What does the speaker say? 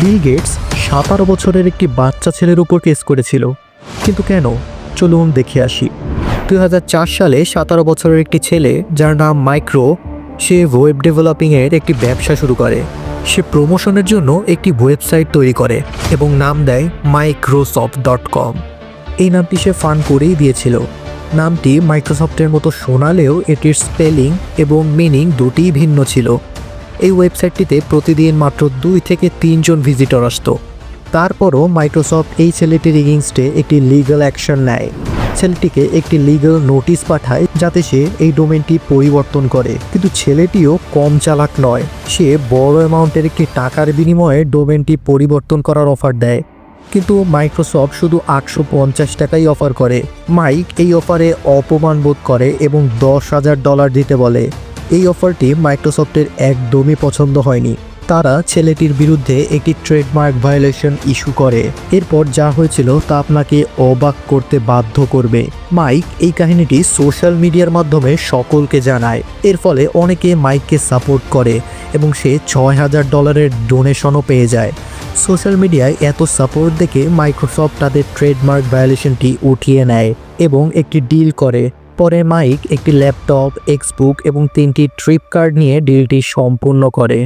Bill Gates সাতারো বছরের একটি বাচ্চা ছেলের উপর কেস করেছিল। কিন্তু কেন? চলুন দেখে আসি। দু হাজার চার সালে সতেরো বছরের একটি ছেলে যার নাম মাইক্রো, সে ওয়েব ডেভেলপিংয়ের একটি ব্যবসা শুরু করে। সে প্রমোশনের জন্য একটি ওয়েবসাইট তৈরি করে এবং নাম দেয় মাইক্রোসফট ডট কম। এই নামটি সে ফান করেই দিয়েছিল। নামটি মাইক্রোসফটের মতো শোনালেও এটির স্পেলিং এবং মিনিং দুটিই ভিন্ন ছিল। এই ওয়েবসাইটটিতে প্রতিদিন মাত্র দুই থেকে তিনজন ভিজিটর আসতো। তারপরও মাইক্রোসফট এই ছেলেটির এগেনস্টে একটি লিগ্যাল অ্যাকশন নেয়। ছেলেটিকে একটি লিগ্যাল নোটিশ পাঠায় যাতে সে এই ডোমেনটি পরিবর্তন করে। কিন্তু ছেলেটিও কম চালাক নয়। সে বড় অ্যামাউন্টের একটি টাকার বিনিময়ে ডোমেনটি পরিবর্তন করার অফার দেয়। কিন্তু মাইক্রোসফট শুধু আটশো পঞ্চাশ টাকাই অফার করে। মাইক এই অফারে অপমান বোধ করে এবং দশ হাজার ডলার দিতে বলে। এই অফারটি মাইক্রোসফটের একদমই পছন্দ হয়নি। তারা ছেলেটির বিরুদ্ধে একটি ট্রেডমার্ক ভায়োলেশন ইস্যু করে। এরপর যা হয়েছিল তা আপনাকে অবাক করতে বাধ্য করবে। মাইক এই কাহিনীটি সোশ্যাল মিডিয়ার মাধ্যমে সকলকে জানায়। এর ফলে অনেকে মাইককে সাপোর্ট করে এবং সে ছয় হাজার ডলারের ডোনেশনও পেয়ে যায়। সোশ্যাল মিডিয়ায় এত সাপোর্ট দেখে মাইক্রোসফট তাদের ট্রেডমার্ক ভায়োলেশনটি উঠিয়ে নেয় এবং একটি ডিল করে। পরে মাইক একটি ল্যাপটপ এক্সবুক এবং তিনটি ট্রিপ কার্ড নিয়ে ডিলটি সম্পূর্ণ করে।